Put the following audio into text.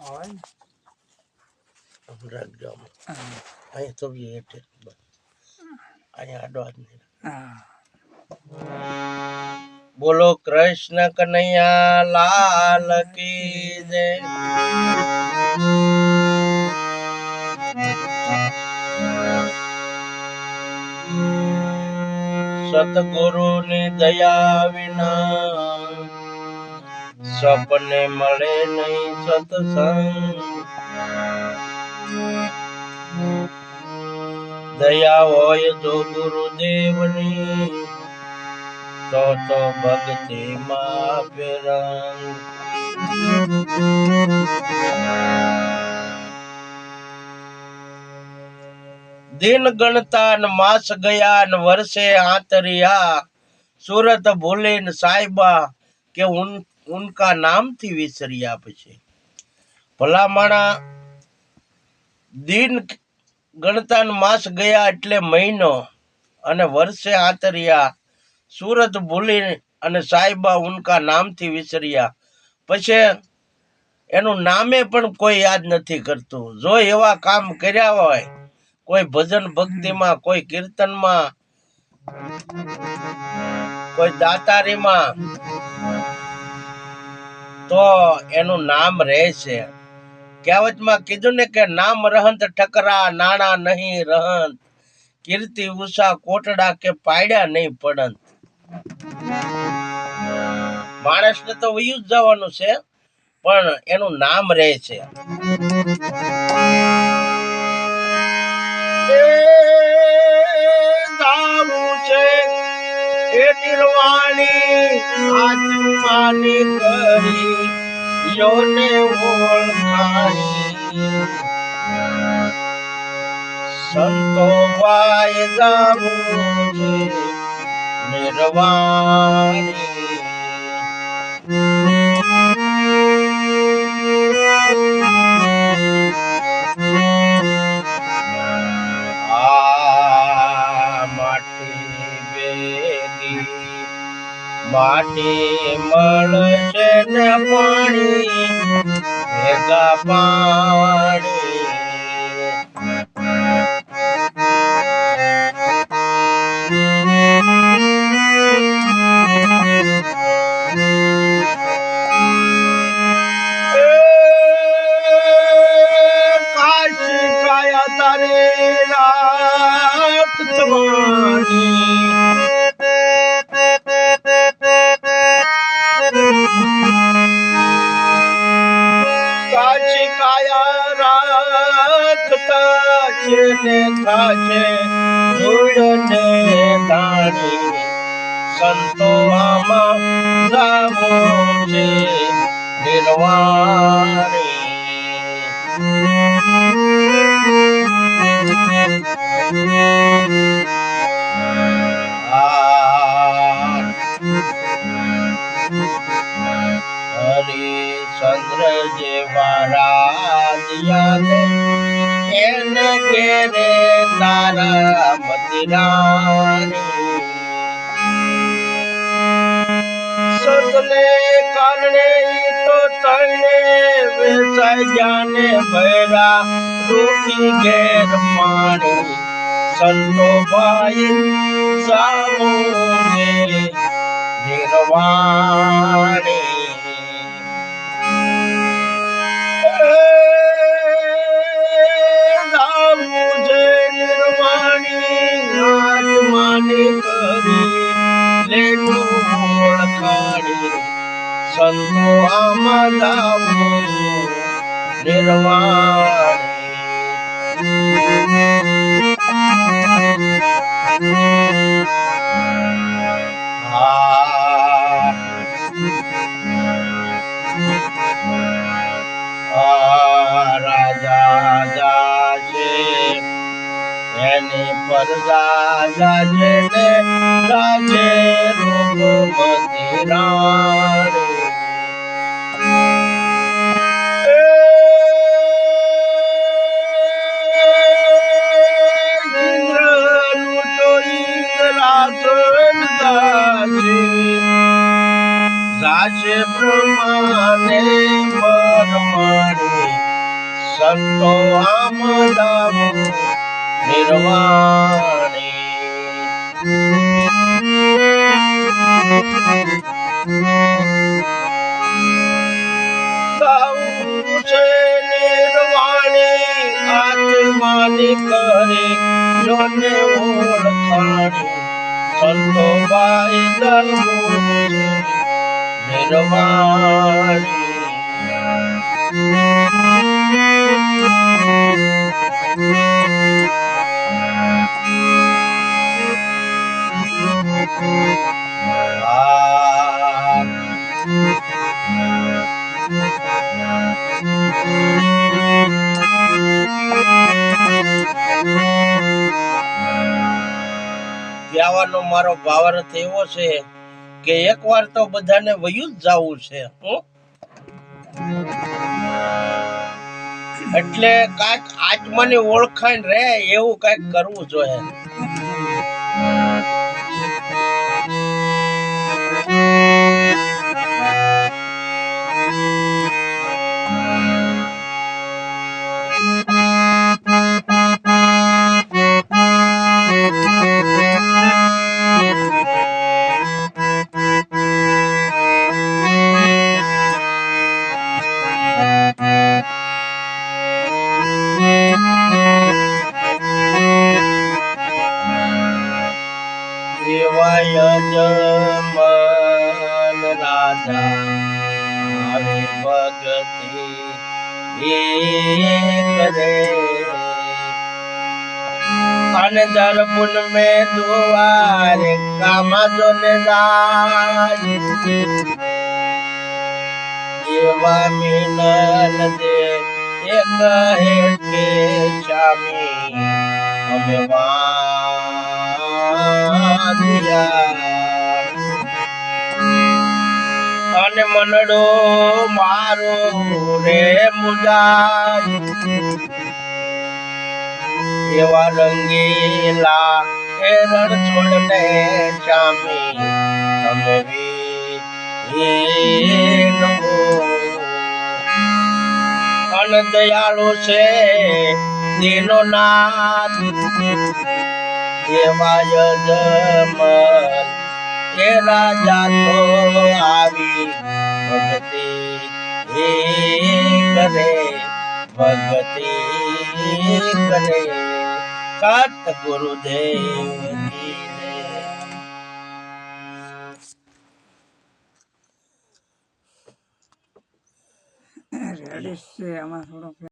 હોય ને રાખજો આમ. હા. અહીંયા તો બી બસ. અહીંયા હાથ નહીં બોલો કૃષ્ણ કનૈયા લાલ કી જય સતગુરુ ની દયા વિના સપને મળે નહીં સત્સંગ. દયા હોય જો ગુરુદેવની, તો તો ભક્તિ માં દિન ગણતા ન માસ ગયા ન વર્ષે આંતરિયા. સુરત ભૂલે ન સાહેબા કે ઉન ઉનકા નામથી વિસર્યા પછી ભલામણા દિન ગણતાન માસ ગયા એટલે મહિનો અને વર્ષે આતર્યા સુરત ભૂલી અને સાહેબા ઉનકા નામથી વિસર્યા પછી એનું નામે પણ કોઈ યાદ નથી કરતું જો એવા કામ કર્યા હોય કોઈ ભજન ભક્તિમાં કોઈ કીર્તનમાં કોઈ દાતારીમાં તો એનું નામ રહેશે કહેવતમાં કીધું ને કે નામ રહંત ઠકરા, નાણા નહીં રહંત. કીર્તિ ઉષા કોટડા કે પાડ્યા નહીં પડંત. માણસને તો વયું જ જવાનું છે, પણ એનું નામ રહે છે. નિર્વાણી આત્માની કરી યોને ઓળખાય. સંતો ભાઈ દાવું નિર્વાણી. fun. રાખતા છે ને થાશે ધૂળને ધાણી સંતો આમાં છે નિર્વાણી જેવા રાજ્યાને એને ઘેરે તારા મતિરાણી સતને કારણે તો તને વેચાઈ જાને ભૈરા રૂખી ઘેર પાણી. નિર્વાણી. રાજા જાશે રાજે ને રાજે સંતો આમ દાવો નિર્વાણી ગાવું છે નિર્વાણી આત્માની કરે યોને ઓળખાણી સંતો કહેવાનો મારો ભાવાર્થ એવો છે કે એકવાર તો બધાને વયું જ જવું છે? એટલે કાંઈક આત્માની ઓળખાણ રહે એવું કાંઈક કરવું જોઈએ રાજા આવે ભગતિ કરે અને દર્પણ મે દુવાર કામા જોને એવા મિનલ દે એ કહે કે, સ્વામી, અમે વાદિયા. અને મનડો, મારો રે મુદાય. એવા રંગીલા એ છોડને ચામી, તમે અન દયાળુ છે દીનો નાથ. એવા યજમન એ રાજા તો આવી ભગતિ એ કરે ભગતિ કરે. સત ગુરુદેવ રેડિશ છે, આમાં થોડોક